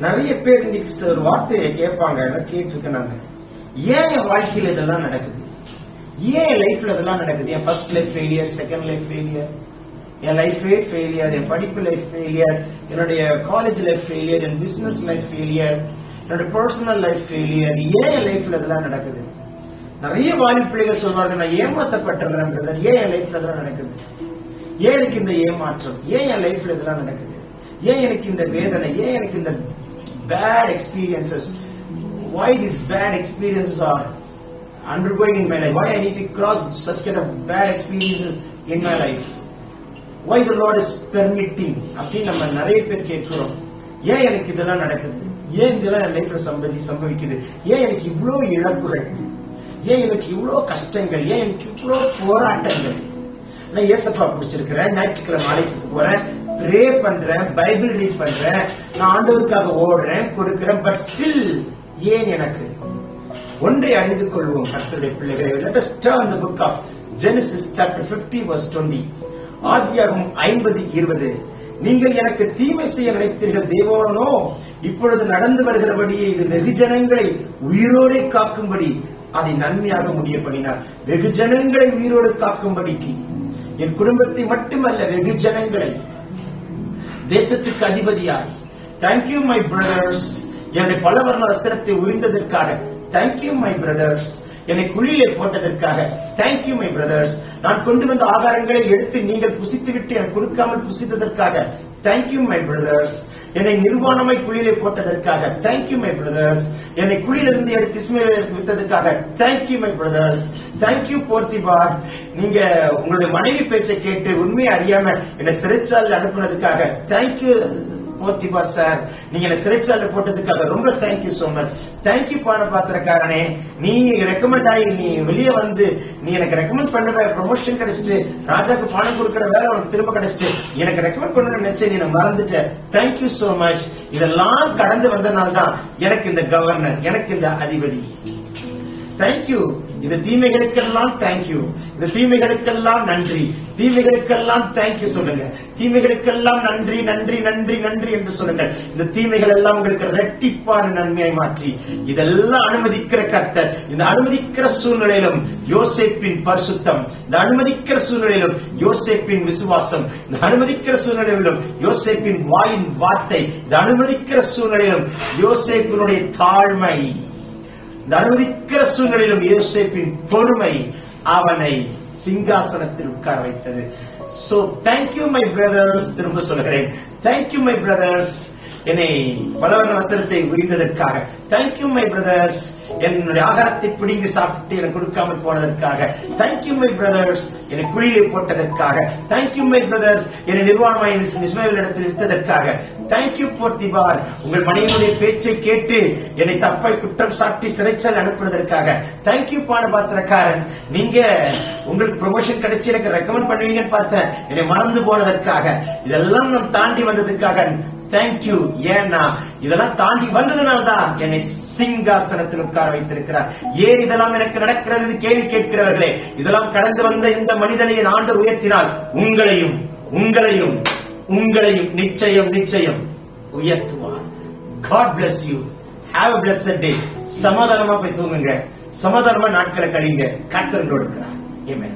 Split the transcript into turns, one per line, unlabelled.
நிறைய பேர் இன்னைக்கு ஒரு வார்த்தையை கேட்பாங்க எல்லாம் கேட்டிருக்கேன் நான். ஏன் என் வாழ்க்கையில இதெல்லாம் நடக்குது? ஏன் என் லைஃப்ல இதெல்லாம் நடக்குது? என் first life failure second life failure என் லைஃபே ஃபெயிலியர் என் படிப்பு லைஃப் ஃபெயிலியர் என்னுடைய காலேஜ் லைஃப் ஃபெயிலியர் என் பிசினஸ் லைஃப் ஃபெயிலியர் என்னோட பர்சனல் லைஃப் ஃபெயிலியர் ஏன் என் லைஃப்ல இதெல்லாம் நடக்குது? நிறைய வாலிப்பிள்ளைகள் சொல்வார்கள் நான் ஏமாத்தப்பட்டிருக்கிறேன் ஏன் என் லைஃப்ல இதெல்லாம் நடக்குது? ஏன் எனக்கு இந்த ஏமாற்றம்? ஏன் என் லைஃப்ல இதெல்லாம் நடக்குது? ஏன் எனக்கு இந்த வேதனை? ஏன் எனக்கு இந்த bad experiences why these bad experiences are undergoing in my life? Why i need to cross such kind of bad experiences in my life? Why the lord is permitting? அப்படின்னு நம்ம நிறைய பேர் கேட்கிறோம். ஏன் எனக்கு இதெல்லாம் நடக்குது? ஏன் இதெல்லாம் என் லைஃப்ல சம்பவி சம்பவிக்குது? ஏன் எனக்கு இவ்வளோ இழப்புகள்? ஏன் எனக்கு இவ்வளோ கஷ்டங்கள்? ஏன் எனக்கு இவ்வளோ போராட்டங்கள்? நான் ஏசப்பா பிடிச்சிருக்கிறேன். ஞாயிற்றுக்கிழமை மாலைக்கு போறேன். ப்ரே பண்றேன் பைபிள் ரீட் பண்றேன் நான் ஆண்டவருக்காக ஓடுறேன் கொடுக்கிறேன் பட் ஸ்டில் ஏன் எனக்கு? ஒன்றை அறிந்து கொள்வோம் கர்த்தருடைய பிள்ளைகளை. Let us turn the book of 50 verse 20 ஆதியாகமம் ஐம்பது இருபது. நீங்கள் எனக்கு தீமை செய்ய நினைத்தீர்கள் தேவனோ இப்பொழுது நடந்து வருகிறபடியே இது வெகுஜனங்களை உயிரோடு காக்கும்படி அதை நன்மையாக முடிய பண்ணினார் வெகுஜனங்களை உயிரோடு காக்கும்படிக்கு. என் குடும்பத்தை மட்டுமல்ல வெகுஜனங்களை தேசத்துக்கு அதிபதியாய். தேங்க்யூ மை பிரதர்ஸ் என்னுடைய பலவர்ண வஸ்திரத்தை உரிந்ததற்காக. தேங்க்யூ மை பிரதர்ஸ் என்னை குழியிலே போட்டதற்காக. தேங்க்யூ மை பிரதர்ஸ் நான் கொண்டு வந்த ஆகாரங்களை எடுத்து நீங்கள் புசித்து விட்டு எனக்கு கொடுக்காமல் புசித்ததற்காக. தேங்க்யூ மை பிரதர்ஸ் என்னை நிர்வாணமாய் குழியிலே போட்டதற்காக. தேங்க்யூ மை பிரதர்ஸ் என்னை குழியிலிருந்து எடுத்து இஸ்மேலுக்கு வித்ததுக்காக thank you my brothers thank you Potiphar. நீங்க உங்களுடைய மனைவி பேச்சை கேட்டு உண்மையை அறியாம என்னை சிறைச்சாலையில் அனுப்புனதுக்காக. Thank you Potiphar sir. நீங்க என்ன சிறைச்சாலை போட்டதுக்காக ரொம்ப தேங்க்யூ சோ மச் தேங்க்யூ பாட பாத்திரக்காரனே. நீ ரெக்கமெண்ட் ஆகி நீ வெளியே வந்து நீ எனக்கு ரெக்கமெண்ட் பண்ணுவ ப்ரொமோஷன் கிடைச்சிட்டு ராஜாக்கு பணம் கொடுக்கிற வேலை உனக்கு திரும்ப கிடைச்சிட்டு எனக்கு ரெக்கமெண்ட் பண்ணணும்னு நினைச்சேன் நீ மறந்துட்ட. தேங்க்யூ சோ மச் இதெல்லாம் கடந்து வந்தனால தான் எனக்கு இந்த கவர்னர் எனக்கு இந்த அதிபதி. தேங்க்யூ இந்த தீமைகளுக்கெல்லாம் தேங்க்யூ இந்த தீமைகளுக்கெல்லாம் நன்றி. தீமைகளுக்கெல்லாம் தேங்க்யூ சொல்லுங்க. தீமைகளுக்கெல்லாம் நன்றி நன்றி நன்றி நன்றி என்று சொல்லுங்கள். இந்த தீமைகள் எல்லாம் உங்களுக்கு ரெட்டிப்பான நன்மையை மாற்றி. இதெல்லாம் அனுமதிக்கிற கர்த்தர் இந்த அனுமதிக்கிற சூழ்நிலையிலும் யோசேப்பின் பரிசுத்தம் இந்த அனுமதிக்கிற சூழ்நிலையிலும் யோசேப்பின் விசுவாசம் இந்த அனுமதிக்கிற சூழ்நிலையிலும் யோசேப்பின் வாயின் வார்த்தை இந்த அனுமதிக்கிற சூழ்நிலையிலும் யோசேப்பினுடைய தாழ்மை. இந்த அனுமதிக்கிற சூழ்நிலையிலும் யோசேப்பின் பொறுமை அவனை சிங்காசனத்தில் உட்கார வைத்தது. சோ தேங்க்யூ மை பிரதர்ஸ் திரும்ப சொல்கிறேன் தேங்க்யூ மை பிரதர்ஸ் என்னை பலவர்ண வஸ்திரத்தை உரிந்ததற்காக தேங்க்யூ மை பிரதர்ஸ் என்னுடைய ஆகாரத்தை பிடுங்கி சாப்பிட்டு எனக்கு கொடுக்காமல் போனதற்காக. தேங்க்யூ மை பிரதர்ஸ் என்னை குழியிலே போட்டதற்காக. தேங்க்யூ மை பிரதர்ஸ் என்னை நிர்வாணமாய் இடத்தில் இருந்ததற்காக தேங்க்யூ போர்த்திபார். உங்கள் மனைவியுடைய பேச்சை கேட்டு என்னை தப்பை குற்றம் சாட்டி சிறைச்சால் அனுப்புனதற்காக தேங்க்யூ பானபாத்திரக்காரன். நீங்க உங்களுக்கு ப்ரொமோஷன் கிடைச்சி எனக்கு ரெக்கமெண்ட் பண்ணுவீங்கன்னு பார்த்தேன். என்னை மறந்து போனதற்காக. இதெல்லாம் நான் தாண்டி வந்ததுக்காக. தேங்க்யூ ஏன்னா இதெல்லாம் தாண்டி வந்ததுனால தான் என்னை சிங்காசனத்தில் உட்கார வைத்திருக்கிறார். ஏன் இதெல்லாம் எனக்கு நடக்கிறது என்று கேள்வி கேட்கிறவர்களே இதெல்லாம் கடந்து வந்த இந்த மனிதனை என் ஆண்டு உயர்த்தினால் உங்களையும் உங்களையும் உங்களையும் நிச்சயம் நிச்சயம் உயர்த்துவார். God bless you have bless day சமாதானமா போய் தூங்குங்க. சமாதானமா நாட்களை கழிங்க. கர்த்தர்களோடு கொடுக்கிறார் ஏமே